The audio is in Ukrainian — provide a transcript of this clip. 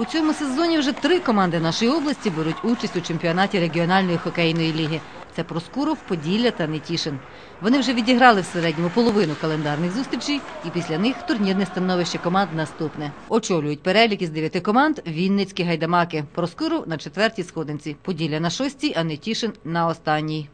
У цьому сезоні вже три команди нашої області беруть участь у чемпіонаті регіональної хокейної ліги. Це Проскуров, Поділля та Нетішин. Вони вже відіграли в середньому половину календарних зустрічей, і після них турнірне становище команд наступне. Очолюють перелік із дев'яти команд Вінницькі гайдамаки. Проскуров на четвертій сходинці, Поділля на шостій, а Нетішин на останній.